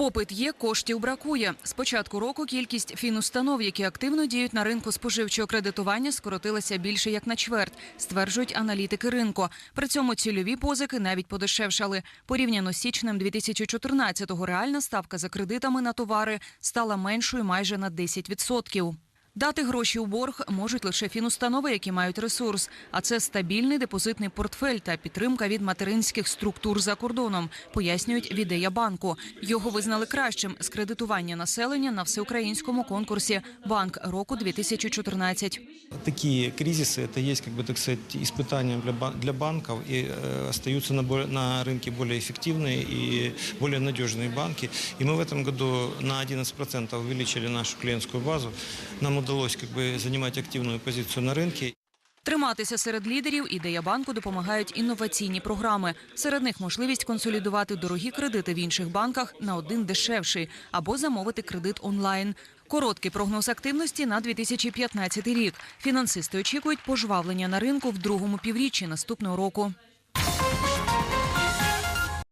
Попит є, коштів бракує. З початку року кількість фінустанов, які активно діють на ринку споживчого кредитування, скоротилася більше як на чверть, стверджують аналітики ринку. При цьому цільові позики навіть подешевшали. Порівняно з січнем 2014-го реальна ставка за кредитами на товари стала меншою майже на 10%. Дати гроші у борг можуть лише фінустанови, які мають ресурс. А це стабільний депозитний портфель та підтримка від материнських структур за кордоном, пояснюють в ідея банку. Його визнали кращим з кредитування населення на всеукраїнському конкурсі Банк року 2014 Такие кризисы это есть, как бы так сказать, испытанием для, ба- для банков и э, остаются на, бо- на рынке более эффективные и более надежные банки. И мы в этом году на 11% увеличили нашу клиентскую базу. Нам удалось как бы занимать активную позицию на рынке. Триматися серед лідерів ідея банку допомагають інноваційні програми. Серед них можливість консолідувати дорогі кредити в інших банках на один дешевший або замовити кредит онлайн. Короткий прогноз активності на 2015 рік. Фінансисти очікують пожвавлення на ринку в другому півріччі наступного року.